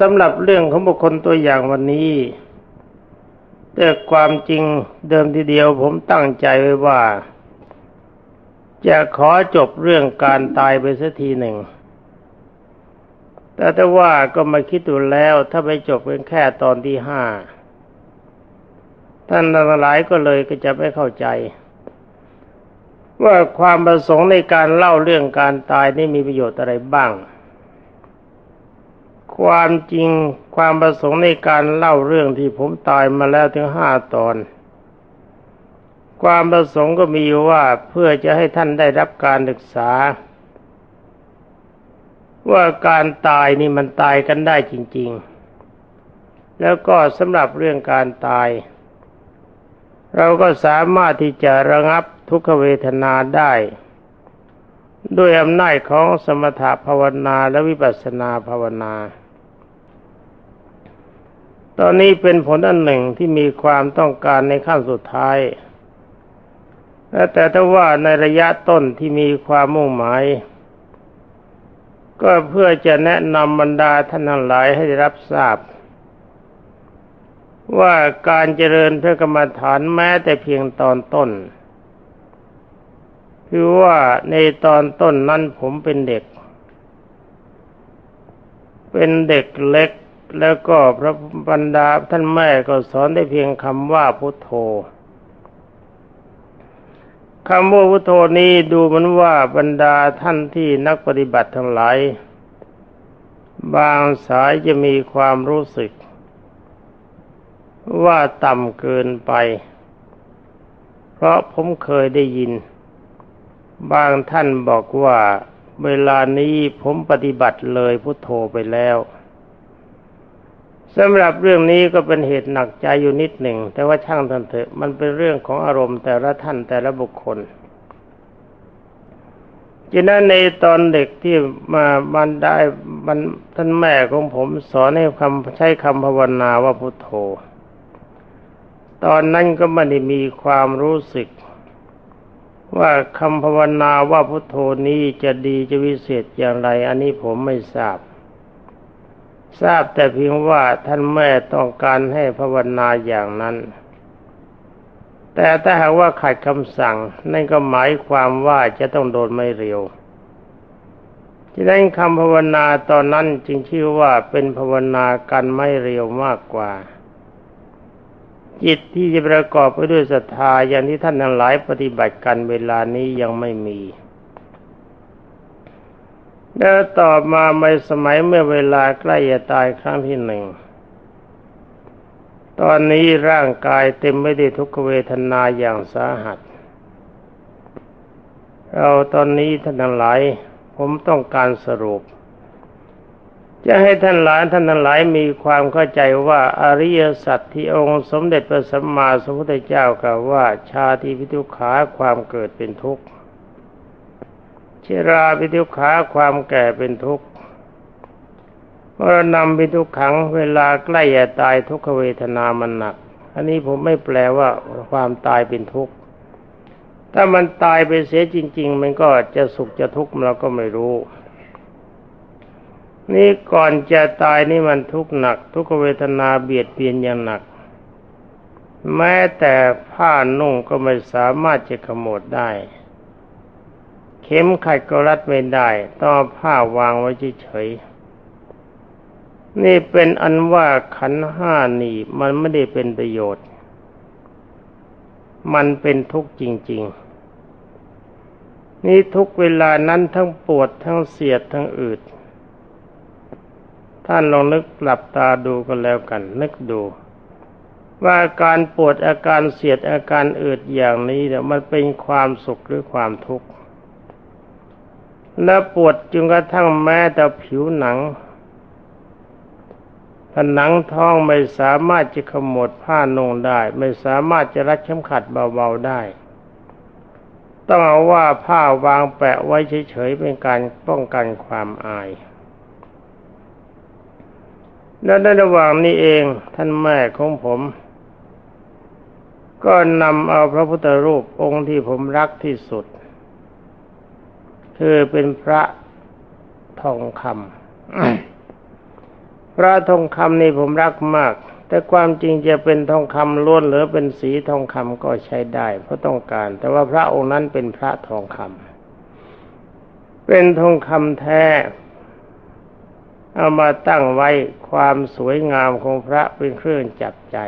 สำหรับเรื่องของบุคคลตัวอย่างวันนี้ แต่ความจริงเดิมทีเดียวผมตั้งใจไว้ว่า จะขอจบเรื่องการตายไปสักทีหนึ่ง แต่ถ้าว่าก็มาคิดดูแล้วถ้าไปจบเป็นแค่ตอนที่ห้าท่านหลายก็เลยก็จะไม่เข้าใจ ว่าความประสงค์ในการเล่าเรื่องการตายนี่มีประโยชน์อะไรบ้าง ความจริงความประสงค์ในการเล่าเรื่องที่ผมตายมาแล้วถึงห้าตอน ความประสงค์ก็มีว่าเพื่อจะให้ท่านได้รับการศึกษา ว่าการตายนี่มันตายกันได้จริง ๆ แล้วก็สำหรับเรื่องการตาย เราก็สามารถที่จะระงับทุกขเวทนาได้ ด้วยอำนาจของสมถภาวนาและวิปัสสนาภาวนา ตอนนี้เป็นผลอันหนึ่งที่มีความต้องการในขั้นสุดท้าย แต่ถ้าว่าในระยะต้นที่มีความมุ่งหมาย ก็เพื่อจะแนะนำบรรดาท่านทั้งหลายให้ได้รับทราบ ว่าการเจริญพระกรรมฐานแม้แต่เพียงตอนต้น คือว่าในตอนต้นนั้นผมเป็นเด็ก เป็นเด็กเล็ก แล้วก็พระบรรดาท่านแม่ก็สอนได้เพียงคำว่าพุทโธคำว่าพุทโธนี้ดูเหมันว่าบรรดาท่านที่นักปฏิบัติทั้งหลาย บางสายจะมีความรู้สึก ว่าต่ำเกินไป เพราะผมเคยได้ยิน บางท่านบอกว่าเวลานี้ผมปฏิบัติเลยพุทโธไปแล้ว สำหรับเรื่องนี้ก็เป็นเหตุหนักใจอยู่นิดหนึ่ง แต่ว่าช่างทันเถอะมันเป็นเรื่องของอารมณ์แต่ละท่านแต่ละบุคคลฉะนั้นในตอนเด็กที่มามันได้มันท่านแม่ของผมสอนให้คำใช้คำภาวนาว่าพุทโธ ตอนนั้นก็ไม่ได้มีความรู้สึก ว่าคำภาวนาว่าพุทโธนี้จะดีจะวิเศษอย่างไร อันนี้ผมไม่ทราบ ทราบแต่เพียงว่าท่านแม่ต้องการให้ภาวนาอย่างนั้น แต่ถ้าหากว่าขัดคำสั่ง นั่นก็หมายความว่าจะต้องโดนไม่เร็วฉะนั้นคำภาวนาตอนนั้นจึงชื่อว่าเป็นภาวนากันไม่เร็วมากกว่า จิตที่จะประกอบไปด้วยศรัทธาอย่างที่ท่านทั้งหลายปฏิบัติกันเวลานี้ยังไม่มี แล้วต่อมาในสมัยเมื่อเวลาใกล้จะตายครั้งที่หนึ่ง ตอนนี้ร่างกายเต็มไปด้วยทุกขเวทนาอย่างสาหัส เราตอนนี้ท่านทั้งหลาย ผมต้องการสรุป จะให้ท่านหลายท่านทั้งหลายมีความเข้าใจว่าอริยสัจที่องค์สมเด็จพระสัมมาสัมพุทธเจ้ากล่าวว่า ชาติพิทุขาความเกิดเป็นทุกข์ ชราปิทุกขาความแก่เป็นทุกข์มรณะปิทุกขังเวลาใกล้จะตายทุกขเวทนามันหนัก อันนี้ผมไม่แปลว่าความตายเป็นทุกข์ ถ้ามันตายไปเสียจริง ๆ มันก็จะสุขจะทุกข์เราก็ไม่รู้ นี่ก่อนจะตายนี่มันทุกข์หนัก ทุกขเวทนาเบียดเบียนอย่างหนัก แม้แต่ผ้านุ่งก็ไม่สามารถจะขโมดได้ เข็มขัดก็รัดไม่ได้ต้องผ้าวางไว้เฉยๆนี่เป็นอันว่าขันห้านี่มันไม่ได้เป็นประโยชน์ มันเป็นทุกข์จริง ๆ นี่ทุกเวลานั้นทั้งปวดทั้งเสียดทั้งอืด ท่านลองนึกหลับตาดูกันแล้วกัน นึกดูว่าการปวดอาการเสียดอาการอืดอย่างนี้เนี่ยมันเป็นความสุขหรือความทุกข์ และปวดจนกระทั่งแม้แต่ผิวหนังผนังท้องไม่สามารถจะขมวดผ้านงได้ ไม่สามารถจะรัดเข็มขัดเบาๆได้ ต้องเอาว่าผ้าวางแปะไว้เฉยๆเป็นการป้องกันความอายและในระหว่างนี้เองท่านแม่ของผม ก็นำเอาพระพุทธรูปองค์ที่ผมรักที่สุด คือเป็นพระทองคำพระทองคำนี่ผมรักมาก แต่ความจริงจะเป็นทองคำล้วนหรือเป็นสีทองคำก็ใช้ได้ เพราะต้องการ แต่ว่าพระองค์นั้นเป็นพระทองคำเป็นทองคำแท้เอามาตั้งไว้ความสวยงามของพระเป็นเครื่องจับใจ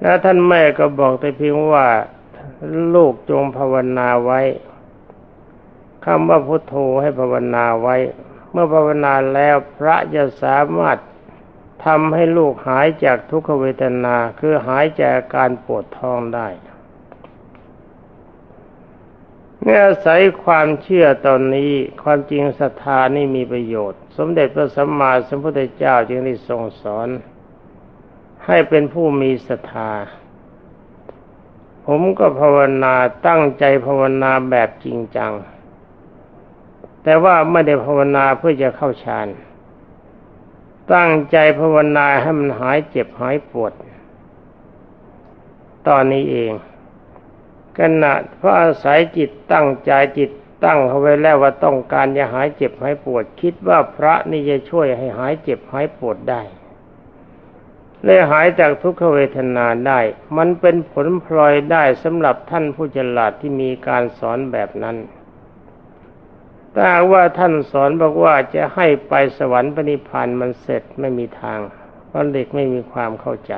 แล้วท่านแม่ก็บอกแต่เพียงว่าลูกจงภาวนาไว้ คำว่าพุทโธให้ภาวนาไว้ เมื่อภาวนาแล้วพระจะสามารถทำให้ลูกหายจากทุกขเวทนาคือหายจากการปวดท้องได้เมื่ออาศัยความเชื่อตอนนี้ความจริงศรัทธานี่มีประโยชน์ สมเด็จพระสัมมาสัมพุทธเจ้าจึงได้ทรงสอน ให้เป็นผู้มีศรัทธา ผมก็ภาวนาตั้งใจภาวนาแบบจริงจัง แต่ว่าไม่ได้ภาวนาเพื่อจะเข้าฌาน ตั้งใจภาวนาให้มันหายเจ็บหายปวด ตอนนี้เองขณะเพราะอาศัยจิตตั้งใจจิตตั้งเขาไว้แล้วว่าต้องการจะหายเจ็บหายปวด คิดว่าพระนี่จะช่วยให้หายเจ็บหายปวดได้เลยหายจากทุกขเวทนาได้ มันเป็นผลพลอยได้สำหรับท่านผู้ฉลาดที่มีการสอนแบบนั้น ถ้าว่าท่านสอนบอกว่าจะให้ไปสวรรค์ปณิพันธ์มันเสร็จไม่มีทาง เพราะเด็กไม่มีความเข้าใจ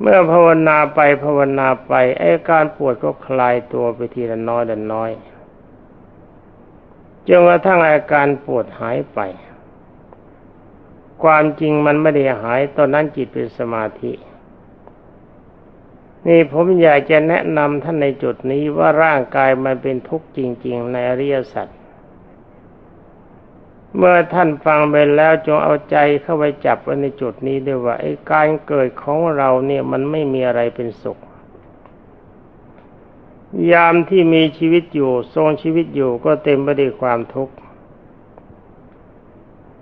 เมื่อภาวนาไปภาวนาไปไอ้การปวดก็คลายตัวไปทีละน้อยละน้อยจนกระทั่งอาการปวดหายไป ความจริงมันไม่ได้หายตอนนั้นจิตเป็นสมาธิ นี่ผมอยากจะแนะนำท่านในจุดนี้ว่าร่างกายมันเป็นทุกข์จริง ๆ ในอริยสัจเมื่อท่านฟังไปแล้วจงเอาใจเข้าไปจับไว้ในจุดนี้ด้วยว่าไอ้การเกิดของเราเนี่ยมันไม่มีอะไรเป็นสุข ยามที่มีชีวิตอยู่ทรงชีวิตอยู่ก็เต็มไปด้วยความทุกข์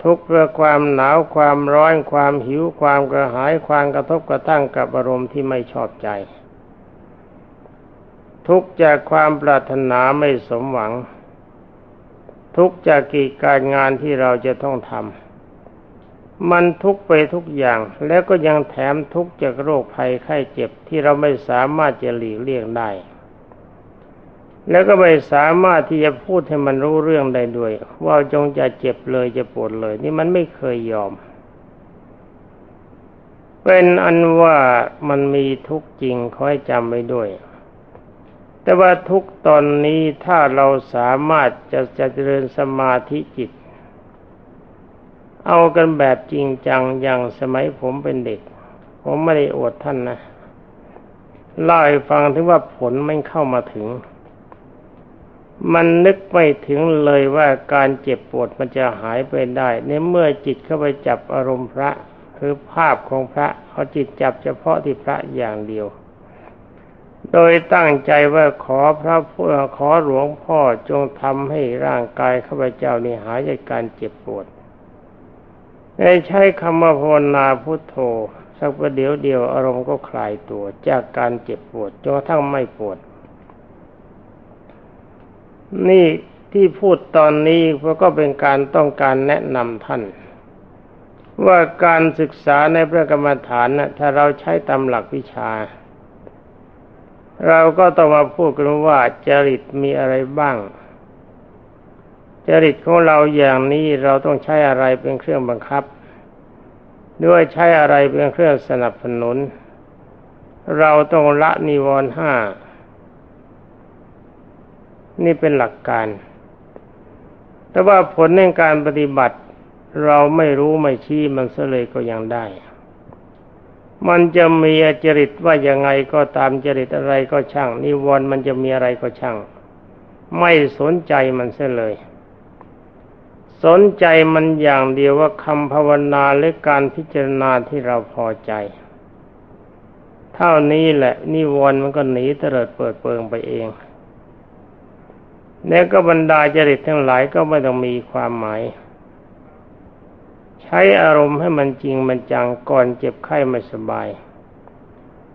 ทุกข์เพื่อความหนาวความร้อนความหิวความกระหายความกระทบกระทั่งกับอารมณ์ที่ไม่ชอบใจ ทุกข์จากความปรารถนาไม่สมหวัง ทุกข์จากกิจการงานที่เราจะต้องทำมันทุกข์ไปทุกอย่างแล้วก็ยังแถมทุกข์จากโรคภัยไข้เจ็บที่เราไม่สามารถจะหลีกเลี่ยงได้ แล้วก็ไม่สามารถที่จะพูดให้มันรู้เรื่องได้ด้วย ว่าจงจะเจ็บเลยจะปวดเลย นี่มันไม่เคยยอม เป็นอันว่ามันมีทุกจริงขอให้จำไว้ด้วย แต่ว่าทุกตอนนี้ถ้าเราสามารถจะจะเจริญสมาธิจิต เอากันแบบจริงจังอย่างสมัยผมเป็นเด็ก ผมไม่ได้อวดท่านนะเล่าให้ฟังถึงว่าผลไม่เข้ามาถึง มันนึกไม่ถึงเลยว่าการเจ็บปวดมันจะหายไปได้ ในเมื่อจิตเข้าไปจับอารมณ์พระคือภาพของพระเอาจิตจับเฉพาะที่พระอย่างเดียว โดยตั้งใจว่าขอพระขอหลวงพ่อจงทำให้ร่างกายข้าพเจ้านี่หายจากการเจ็บปวดในใช้คำว่าภาวนาพุทโธสักประเดี๋ยวเดียวอารมณ์ก็คลายตัวจากการเจ็บปวดจนกระทั่งไม่ปวด นี่ที่พูดตอนนี้เพราะก็เป็นการต้องการแนะนำท่าน ว่าการศึกษาในพระกรรมฐานนะถ้าเราใช้ตามหลักวิชา เราก็ต้องมาพูดกันว่าจริตมีอะไรบ้าง จริตของเราอย่างนี้เราต้องใช้อะไรเป็นเครื่องบังคับ ด้วยใช้อะไรเป็นเครื่องสนับสนุน เราต้องละนิวรณ์ห้า นี่เป็นหลักการ แต่ว่าผลในการปฏิบัติ เราไม่รู้ไม่ชี้มันเสเลยก็ยังได้ มันจะมีจริตว่ายังไงก็ตามจริตอะไรก็ช่าง นิวรณ์มันจะมีอะไรก็ช่าง ไม่สนใจมันเสเลย สนใจมันอย่างเดียวว่าคำภาวนาและการพิจารณาที่เราพอใจเท่านี้แหละนิวรณ์มันก็หนีเตลิดเปิดเปิงไปเอง แล้วก็บรรดาจริตทั้งหลายก็ไม่ต้องมีความหมาย ใช้อารมณ์ให้มันจริงมันจังก่อนเจ็บไข้ไม่สบาย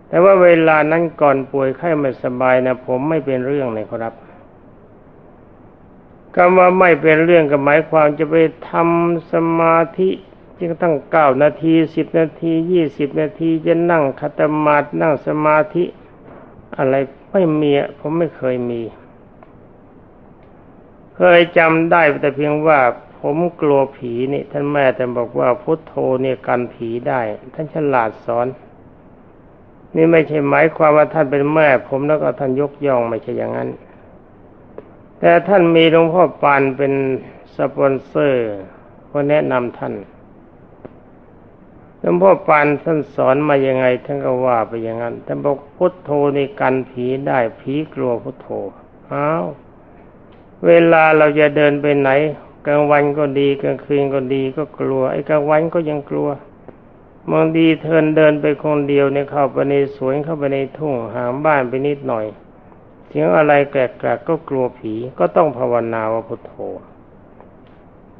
แต่ว่าเวลานั้นก่อนป่วยไข้ไม่สบายนะผมไม่เป็นเรื่องเลยครับคำว่าไม่เป็นเรื่องก็หมายความจะไปทำสมาธิจึงตั้งเก้านาทีสิบนาทียี่สิบนาทีจะนั่งคัตมาดนั่งสมาธิ อะไรไม่มีผมไม่เคยมี เคยจำได้แต่เพียงว่าผมกลัวผีนี่ ท่านแม่แต่บอกว่าพุทโธเนี่ยกันผีได้ ท่านฉลาดสอน นี่ไม่ใช่หมายความว่าท่านเป็นแม่ ผมแล้วก็ท่านยกย่องไม่ใช่อย่างนั้น แต่ท่านมีหลวงพ่อปานเป็นสปอนเซอร์ก็แนะนำท่านหลวงพ่อปานท่านสอนมายังไง ท่านก็ว่าไปอย่างนั้นท่านบอกพุทโธในกันผีได้ผีกลัวพุทโธอ้าว เวลาเราจะเดินไปไหนกลางวันก็ดีกลางคืนก็ดีก็กลัว ไอ้กลางวันก็ยังกลัวบางดีเทินเดินไปคนเดียวเนี่ยเข้าไปในสวนเข้าไปในทุ่งห่างบ้านไปนิดหน่อย เสียงอะไรแกลกๆก็กลัวผีก็ต้องภาวนาว่าพุทโธ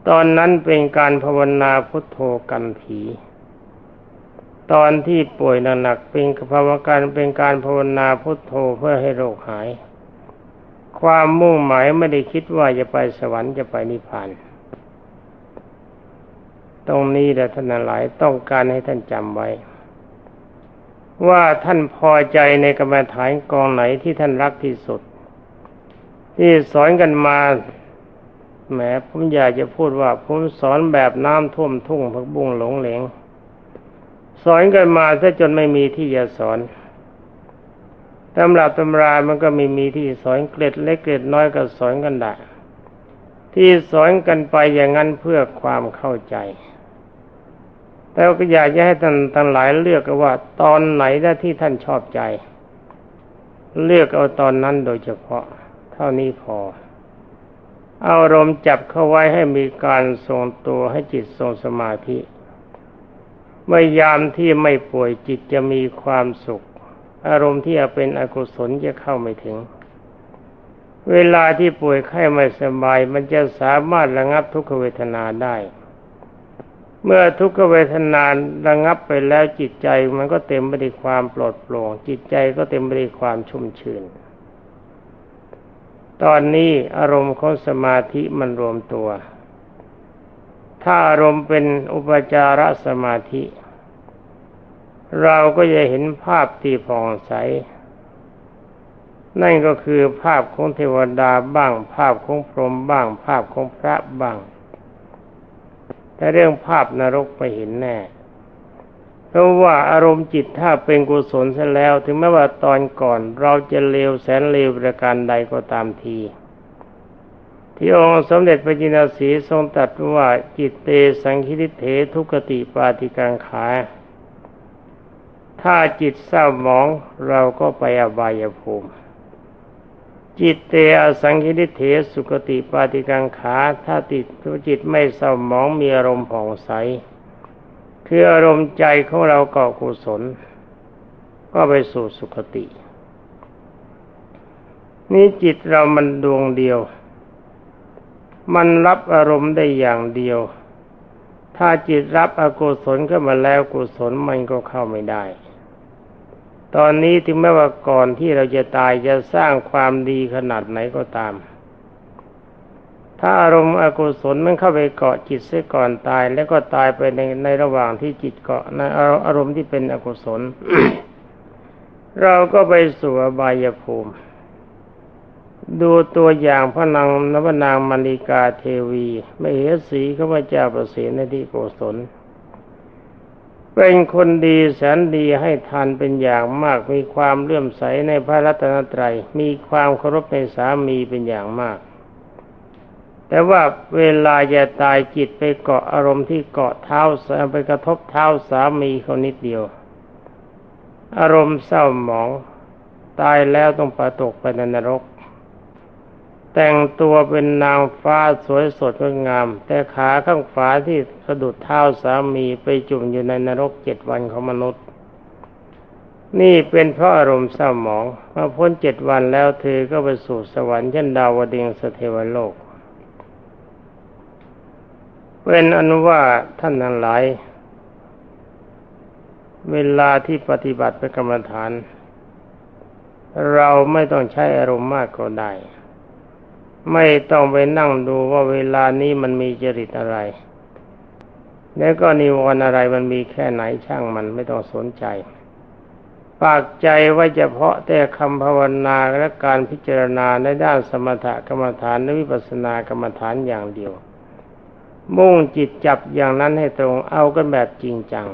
ตอนนั้นเป็นการภาวนาพุทโธกันผี ตอนที่ป่วยหนักๆเป็นภาวการเป็นการภาวนาพุทโธเพื่อให้โรคหาย ความมุ่งหมายไม่ได้คิดว่าจะไปสวรรค์จะไปนิพพาน ตรงนี้แหละท่านหลายต้องการให้ท่านจำไว้ ว่าท่านพอใจในกรรมฐานกองไหนที่ท่านรักที่สุด ที่สอนกันมาแหมผมอยากจะพูดว่าผมสอนแบบน้ำท่วมทุ่งพักบุ้งหลงเหลง สอนกันมาซะจนไม่มีที่จะสอน ตำรับตำรามันก็ไม่มีที่สอนเกล็ดเล็กเกล็ดน้อยก็สอนกันได้ที่สอนกันไปอย่างนั้นเพื่อความเข้าใจ แต่ก็อยากจะให้ท่านทั้งหลายเลือกว่า ตอนไหนได้ที่ท่านชอบใจ เลือกเอาตอนนั้นโดยเฉพาะ เท่านี้พอ เอารมจับเข้าไว้ให้มีการทรงตัวให้จิตทรงสมาธิเมื่อยามที่ไม่ป่วยจิตจะมีความสุข อารมณ์ที่จะเป็นอกุศลจะเข้าไม่ถึง เวลาที่ป่วยไข้ไม่สบาย มันจะสามารถระงับทุกขเวทนาได้ เมื่อทุกขเวทนาระงับไปแล้วจิตใจมันก็เต็มไปด้วยความปลอดโปร่ง จิตใจก็เต็มไปด้วยความชุ่มชื่น ตอนนี้อารมณ์ของสมาธิมันรวมตัว ถ้าอารมณ์เป็นอุปจารสมาธิ เราก็จะเห็นภาพที่ผ่องใส นั่นก็คือภาพของเทวดาบ้าง ภาพของพรหมบ้าง ภาพของพระบ้าง แต่เรื่องภาพนรกไม่เห็นแน่ เพราะว่าอารมณ์จิตถ้าเป็นกุศลเสียแล้ว ถึงแม้ว่าตอนก่อนเราจะเลวแสนเลวประการใดก็ตามทีที่องค์สมเด็จพระจินสีทรงตรัสว่าจิตเตสังคิริเถทุกติปาติกังขา ถ้าจิตเศร้าหมองเราก็ไปอบายภูมิ จิตเตอสังคิริเถสุกติปาติกังขา ถ้าติดจิตไม่เศร้าหมองมีอารมณ์ผ่องใส คืออารมณ์ใจของเราเกาะกุศล ก็ไปสู่สุคติ นี่จิตเรามันดวงเดียว มันรับอารมณ์ได้อย่างเดียวถ้าจิตรับอกุศลก็มาแล้วกุศลมันก็เข้าไม่ได้ ตอนนี้ถึงแม้ว่าก่อนที่เราจะตายจะสร้างความดีขนาดไหนก็ตาม ถ้าอารมณ์อกุศลมันเข้าไปเกาะจิตเสียก่อนตาย แล้วก็ตายไปในในระหว่างที่จิตเกาะในอารมณ์ที่เป็นอกุศล เราก็ไปสู่อบายภูมิ ดูตัวอย่างพระนางนวนางมณีกาเทวี ไม่เหสีข้าพเจ้าประสิทธิในที่โกศล เป็นคนดีแสนดีให้ทานเป็นอย่างมาก มีความเลื่อมใสในพระรัตนตรัย มีความเคารพในสามีเป็นอย่างมาก แต่ว่าเวลาจะตายจิตไปเกาะอารมณ์ที่เกาะเท้าไปกระทบเท้าสามีเขานิดเดียว อารมณ์เศร้าหมอง ตายแล้วต้องประตกไปในนรก แต่งตัวเป็นนางฟ้าสวยสดงดงาม แต่ขาข้างฝาที่สะดุดเท้าสามีไปจุ่มอยู่ในนรกเจ็ดวันของมนุษย์ นี่เป็นเพราะอารมณ์เศร้าหมองมาพ้นเจ็ดวันแล้วเธอก็ไปสู่สวรรค์เชั้นดาวดึงสเทวโลกเป็นอนุว่าท่านทั้งหลาย เวลาที่ปฏิบัติเป็นกรรมฐาน เราไม่ต้องใช้อารมณ์มากก็ได้ ไม่ต้องไปนั่งดูว่าเวลานี้มันมีจริตอะไร แล้วก็นิวรณ์อะไรมันมีแค่ไหนช่างมันไม่ต้องสนใจ ปากใจไว้เฉพาะแต่คำภาวนาและการพิจารณาในด้านสมถกรรมฐานและวิปัสสนากรรมฐานอย่างเดียว มุ่งจิตจับอย่างนั้นให้ตรงเอากันแบบจริงจัง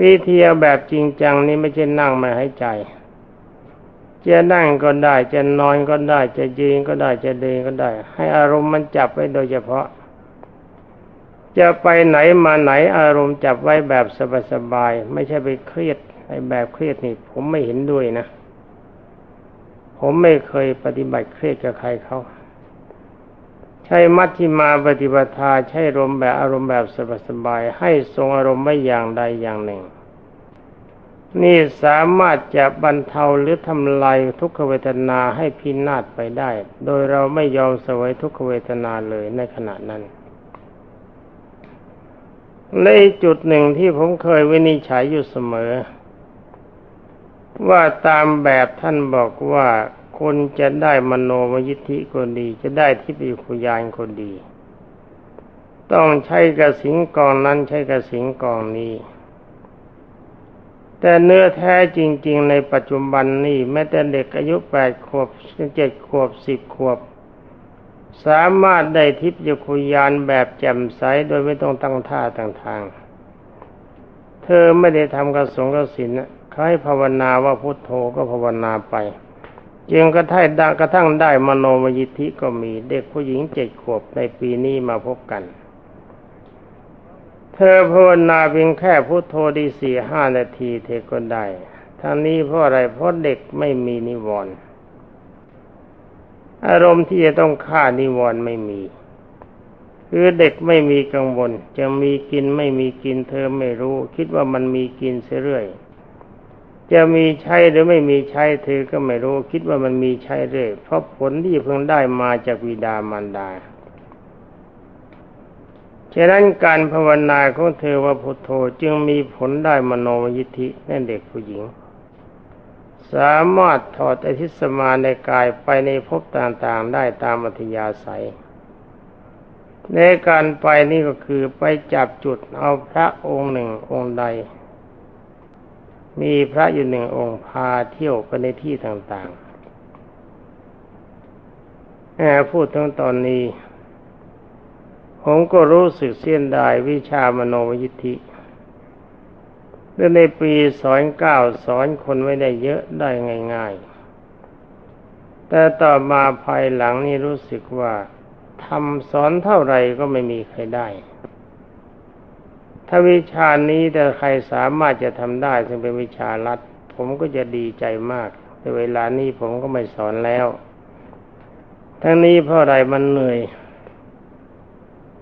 วิธีแบบจริงจังนี้ไม่ใช่นั่งมาให้ใจ จะนั่งก็ได้ จะนอนก็ได้ จะยืนก็ได้ จะเดินก็ได้ ให้อารมณ์มันจับไว้โดยเฉพาะ จะไปไหนมาไหนอารมณ์จับไว้แบบสบายๆไม่ใช่ไปเครียดไอ้แบบเครียดนี่ ผมไม่เห็นด้วยนะ ผมไม่เคยปฏิบัติเครียดกับใครเขาใช้มัชฌิมาปฏิปทาใช้อารมณ์แบบอารมณ์แบบสบายๆให้ทรงอารมณ์ไม่อย่างใดอย่างหนึ่ง นี่สามารถจะบรรเทาหรือทำลายทุกขเวทนาให้พินาศไปได้ โดยเราไม่ยอมสวยทุกขเวทนาเลยในขณะนั้นในจุดหนึ่งที่ผมเคยวินิจฉัยอยู่เสมอ ว่าตามแบบท่านบอกว่าคนจะได้มโนมยิทธิคนดี จะได้ทิพยคุยานคนดี ต้องใช้กระสิงกองนั้นใช้กระสิงกองนี้ แต่เนื้อแท้จริง ๆ ในปัจจุบันนี่แม้แต่เด็กอายุแปดขวบเจ็ดขวบสิบขวบ สามารถได้ทิพยคุยานแบบแจ่มใสโดยไม่ต้องตั้งท่าต่างทาง เธอไม่ได้ทำกระสงกระสินเขาให้ภาวนาว่าพุทโธก็ภาวนาไปจึงกระทั่งดังกระทั่งได้มโนมยิทธิก็มีเด็กผู้หญิงเจ็ดขวบในปีนี้มาพบกัน เธอภาวนาเพียงแค่พุโทโธดีสี่ห้านาทีเธอก็ได้ทั้งนี้เพราะอะไรเพราะเด็กไม่มีนิวรณ์อารมณ์ที่จะต้องฆ่านิวรณ์ไม่มี คือเด็กไม่มีกังวล จะมีกินไม่มีกินเธอไม่รู้ คิดว่ามันมีกินเรื่อย จะมีใช้หรือไม่มีใช้เธอก็ไม่รู้ คิดว่ามันมีใช้เรื่อยเพราะผลที่เพิ่งได้มาจากวิดามารดา ฉะนั้นการภาวนาของเธอว่าพุทโธจึงมีผลได้มโนยิธิในเด็กผู้หญิง สามารถถอดอธิสมาในกายไปในภพต่างๆได้ตามอัธยาศัย ในการไปนี่ก็คือไปจับจุดเอาพระองค์หนึ่งองค์ใด มีพระอยู่หนึ่งองค์พาเที่ยวไปในที่ต่างๆแอบพูดทั้งตอนนี้ ผมก็รู้สึกเสียดายวิชามโนวิธิเรื่องในปีสอนเก้าสอนคนไม่ได้เยอะได้ง่ายๆ แต่ต่อมาภายหลังนี่รู้สึกว่าทำสอนเท่าไรก็ไม่มีใครได้ ถ้าวิชานี้แต่ใครสามารถจะทำได้ ซึ่งเป็นวิชาลัดผมก็จะดีใจมาก แต่เวลานี้ผมก็ไม่สอนแล้ว ทั้งนี้เพราะอะไรมันเหนื่อย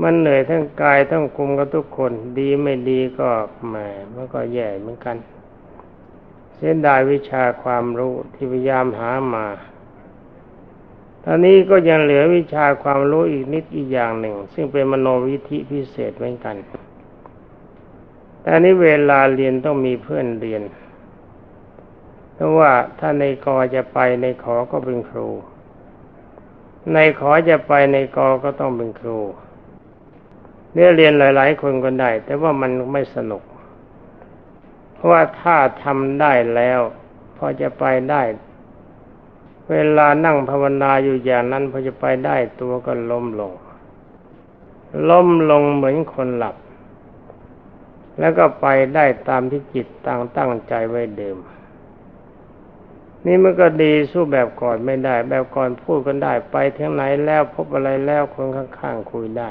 มันเหนื่อยทั้งกายทั้งคุมกับทุกคน ดีไม่ดีก็แหมมันก็แย่เหมือนกัน เส้นดายวิชาความรู้ที่พยายามหามาตอนนี้ก็ยังเหลือวิชาความรู้อีกนิดอีกอย่างหนึ่ง ซึ่งเป็นมโนวิธิพิเศษเหมือนกัน แต่นี้เวลาเรียนต้องมีเพื่อนเรียน เพราะว่าถ้าในกอจะไปในขอก็เป็นครู ในขอจะไปในกอก็ต้องเป็นครู เนี่ยเรียนหลาย ๆ คนก็ได้ แต่ว่ามันไม่สนุก เพราะว่าถ้าทำได้แล้ว พอจะไปได้ เวลานั่งภาวนาอยู่อย่างนั้น พอจะไปได้ตัวก็ล้มลง ล้มลงเหมือนคนหลับ แล้วก็ไปได้ตามที่จิตตั้งตั้งใจไว้เดิมนี่มันก็ดีสู้แบบก่อนไม่ได้ แบบก่อนพูดกันได้ ไปที่ไหนแล้วพบอะไรแล้วคนข้างๆคุยได้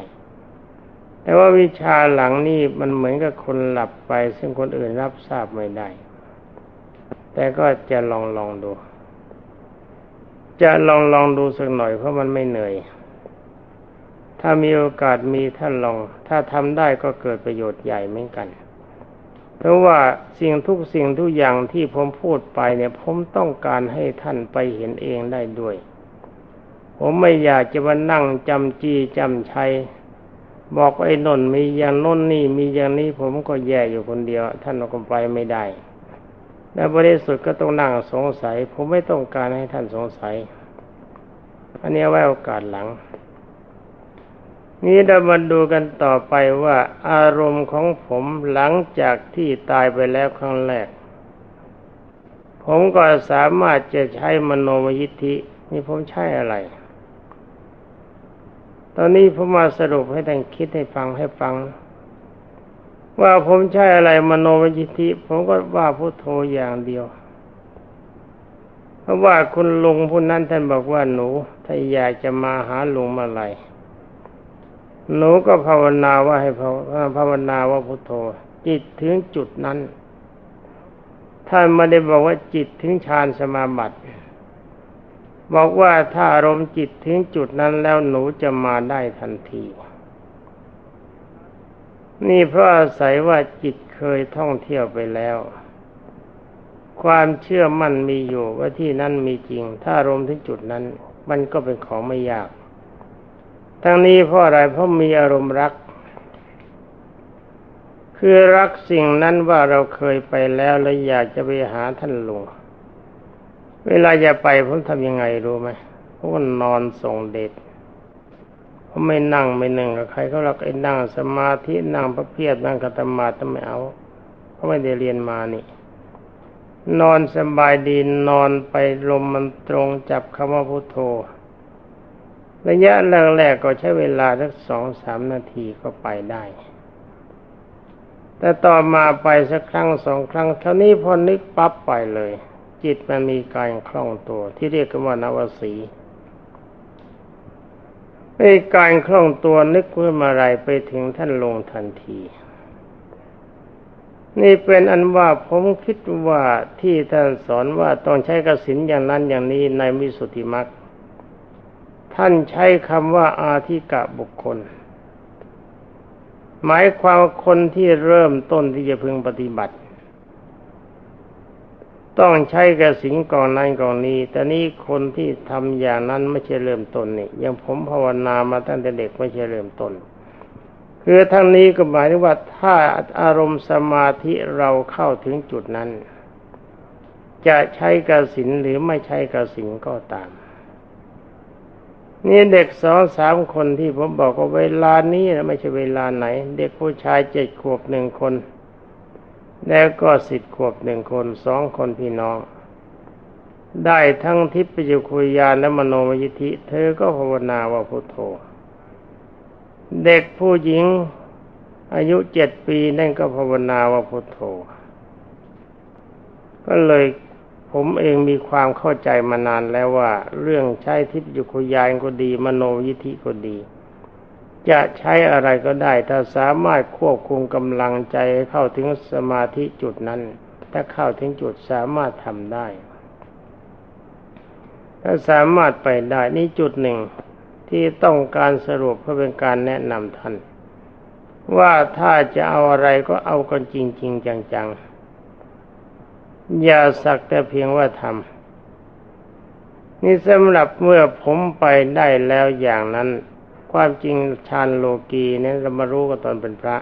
แต่ว่าวิชาหลังนี่มันเหมือนกับคนหลับไป ซึ่งคนอื่นรับทราบไม่ได้ แต่ก็จะลองลองดู จะลองลองดูสักหน่อยเพราะมันไม่เหนื่อย ถ้ามีโอกาสมีท่านลอง ถ้าทำได้ก็เกิดประโยชน์ใหญ่เหมือนกันเพราะว่าสิ่งทุกสิ่งทุกอย่างที่ผมพูดไปเนี่ย ผมต้องการให้ท่านไปเห็นเองได้ด้วย ผมไม่อยากจะมานั่งจำจีจำชัย บอกไอ้นนมีอย่างนนนี่มีอย่างนี้ผมก็แย่อยู่คนเดียว ท่านก็ไปไม่ได้ และบริสุทธิ์ก็ต้องนั่งสงสัย ผมไม่ต้องการให้ท่านสงสัย อันนี้ไว้โอกาสหลัง นี้เรามาดูกันต่อไปว่าอารมณ์ของผมหลังจากที่ตายไปแล้วครั้งแรก ผมก็สามารถจะใช้มโนมยิทธินี่ผมใช้อะไร ตอนนี้ผมมาสรุปให้ท่านคิดให้ฟังให้ฟัง ว่าผมใช้อะไรมโนมยิทธิผมก็ว่าพุโทโธอย่างเดียว เพราะว่าคุณลุงผู้นั้นท่านบอกว่าหนู ถ้าอยากจะมาหาลุงเมื่อไหร่หนูก็ภาวนาว่าให้ภาวนาว่าพุทโธ จิตถึงจุดนั้นท่านไม่ได้บอกว่าจิตถึงฌานสมาบัติ บอกว่าถ้าอารมณ์จิตถึงจุดนั้นแล้วหนูจะมาได้ทันที นี่เพราะอาศัยว่าจิตเคยท่องเที่ยวไปแล้ว ความเชื่อมั่นมีอยู่ว่าที่นั่นมีจริง ถ้าอารมณ์ถึงจุดนั้น มันก็เป็นของไม่ยาก ทั้งนี้เพราะอะไรเพราะมีอารมณ์รัก คือรักสิ่งนั้นว่าเราเคยไปแล้วแล้วอยากจะไปหาท่านหลวง เวลาจะไปผมทำยังไงรู้ไหมผมก็นอนส่งเดชผมไม่นั่งไม่นึ่งกับใครเขาหลักไอ้นั่งสมาธินั่งพระเพียรนั่งคัตมาทำไมเอาเขาไม่ได้เรียนมานี่ นอนสบายดีนอนไปลมมันตรงจับคำว่าพุโทโธระยะแรกๆก็ใช้เวลาสักสองสามนาทีก็ไปได้ แต่ต่อมาไปสักครั้งสองครั้งเท่านี้พอนึกปั๊บไปเลย จิตมันมีการคล่องตัว ที่เรียกกันว่านวสีในการคล่องตัวนึกเพื่อมาไรไปถึงท่านลงทันที นี่เป็นอันว่าผมคิดว่าที่ท่านสอนว่าต้องใช้กสินอย่างนั้นอย่างนี้ในมิสุทธิมรรคท่านใช้คำว่าอาธิกะบุคคล หมายความคนที่เริ่มต้นที่จะพึงปฏิบัติ ต้องใช้กระสิงก่องนั้นก่องนี้ แต่นี่คนที่ทำอย่างนั้นไม่ใช่เริ่มต้นนี่ยังผมภาวนามาตั้งแต่เด็กไม่ใช่เริ่มต้น คือทั้งนี้ก็หมายถึงว่าถ้าอารมณ์สมาธิเราเข้าถึงจุดนั้น จะใช้กระสินหรือไม่ใช้กระสินก็ตาม นี่เด็กสองสามคนที่ผมบอกว่าเวลานี้นะไม่ใช่เวลาไหน เด็กผู้ชายเจ็ดขวบหนึ่งคน แล้วก็สิบขวบหนึ่งคนสองคนพี่น้อง ได้ทั้งทิพยคุยานและมโนมยิธิ เธอก็ภาวนาว่าพุทโธ เด็กผู้หญิงอายุเจ็ดปีนั่นก็ภาวนาว่าพุทโธ ก็เลยผมเองมีความเข้าใจมานานแล้วว่า เรื่องใช้ทิพยุคุยานก็ดี มโนยิธิก็ดี จะใช้อะไรก็ได้ ถ้าสามารถควบคุมกำลังใจเข้าถึงสมาธิจุดนั้น ถ้าเข้าถึงจุดสามารถทำได้ ถ้าสามารถไปได้นี่จุดหนึ่งที่ต้องการสรุปเพื่อเป็นการแนะนำท่านว่าถ้าจะเอาอะไรก็เอากันจริงๆจังๆ อย่าสักแต่เพียงว่าทำนี่สำหรับเมื่อผมไปได้แล้วอย่างนั้น ความจริงชาญโลกีเนี่ยเรามารู้กันตอนเป็นพระ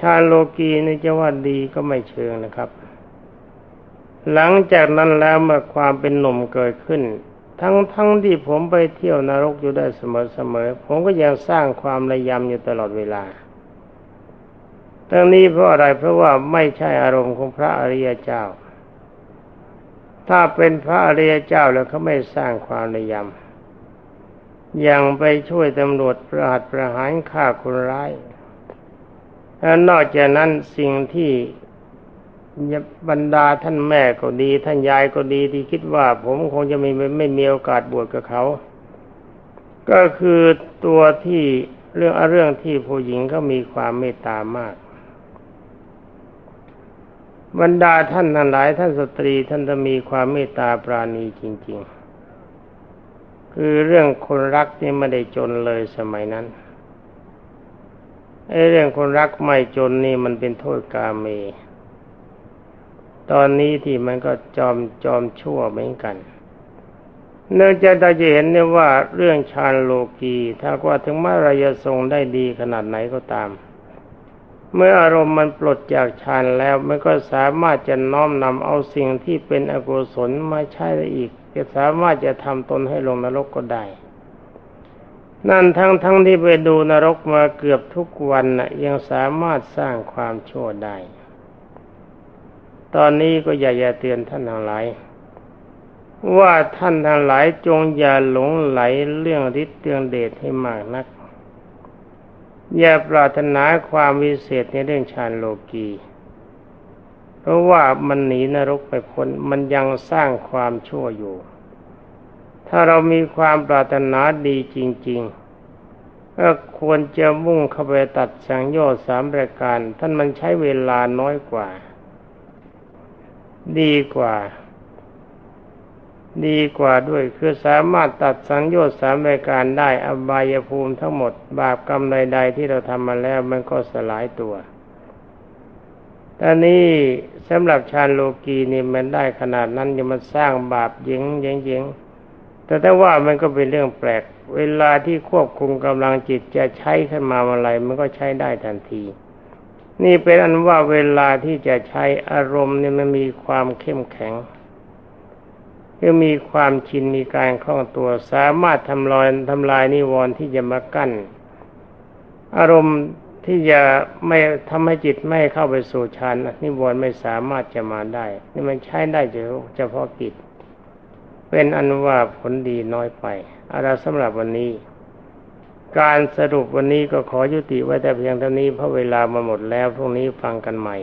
ชาญโลกีนี่จะว่าดีก็ไม่เชิงนะครับ หลังจากนั้นแล้วเมื่อความเป็นหนุ่มเกิดขึ้น ทั้งทั้งที่ผมไปเที่ยวนรกอยู่ได้เสมอๆผมก็ยังสร้างความระยำอยู่ตลอดเวลาทั้งนี้เพราะอะไรเพราะว่าไม่ใช่อารมณ์ของพระอริยเจ้า ถ้าเป็นพระอริยเจ้าแล้วเขาไม่สร้างความระยำ ยังไปช่วยตำรวจประหัตประหารฆ่าคนร้ายและนอกจากนั้นสิ่งที่บรรดาท่านแม่ก็ดี ท่านยายก็ดีที่คิดว่า ผมคงจะไม่ไม่มีโอกาสบวชกับเขา ก็คือตัวที่เรื่องเรื่องที่ผู้หญิงเขามีความเมตตามาก บรรดาท่านทั้งหลายท่านสตรีท่านจะมีความเมตตาปราณีจริง ๆ คือเรื่องคนรักนี่ไม่ได้จนเลยสมัยนั้นไอ้เรื่องคนรักไม่จนนี่มันเป็นโทษกาเม ตอนนี้ที่มันก็จอมจอมชั่วเหมือนกัน เนื่องจากเราจะเห็นเนี่ยว่าเรื่องชาญโลกีถ้าว่าถึงแม้เราจะทรงได้ดีขนาดไหนก็ตาม เมื่ออารมณ์มันปลดจากฌานแล้วมันก็สามารถจะน้อมนำเอาสิ่งที่เป็นอกุศลมาใช้ได้อีก จะสามารถจะทำตนให้ลงนรกก็ได้ นั่นทั้งทั้งที่ไปดูนรกมาเกือบทุกวันนะ่ะยังสามารถสร้างความชั่วได้ ตอนนี้ก็อยากจะเตือนท่านทั้งหลายว่าท่านทั้งหลายจงอย่าหลงไหลเรื่องฤทธิ์เรื่องเดชให้มากนัก อย่าปรารถนาความวิเศษในเรื่องฌานโลกี ราะว่ามันหนีนรกไปพ้นมันยังสร้างความชั่วอยู่ ถ้าเรามีความปรารถนาดีจริง ๆ ก็ควรจะมุ่งเข้าไปตัดสังโยชน์สามประการ ท่านมันใช้เวลาน้อยกว่า ดีกว่า ดีกว่าด้วยคือสามารถตัดสังโยชน์สามรายการได้อบายภูมิทั้งหมด บาปกรรมใด ๆ ที่เราทำมาแล้วมันก็สลายตัว อนนี้สำหรับชาญโลกีนี่มันได้ขนาดนั้นยังมันสร้างบาปยิงยิงยิงแต่ถ้าว่ามันก็เป็นเรื่องแปลก เวลาที่ควบคุมกำลังจิตจะใช้ขึ้นมาอะไรมันก็ใช้ได้ทันที นี่เป็นอันว่าเวลาที่จะใช้อารมณ์เนี่ยมันมีความเข้มแข็งก็มีความชินมีการคล่องตัวสามารถทำลายทำลายนิวรณ์ที่จะมากั้น อารมณ์ ที่จะไม่ทำให้จิตไม่เข้าไปสู่ฌานนิวรณ์ไม่สามารถจะมาได้ นี่มันใช้ได้เฉพาะกิจ เป็นอันว่าผลดีน้อยไปอาราสำหรับวันนี้ การสรุปวันนี้ก็ขอยุติไว้แต่เพียงเท่านี้เพราะเวลามาหมดแล้วพรุ่งนี้ฟังกันใหม่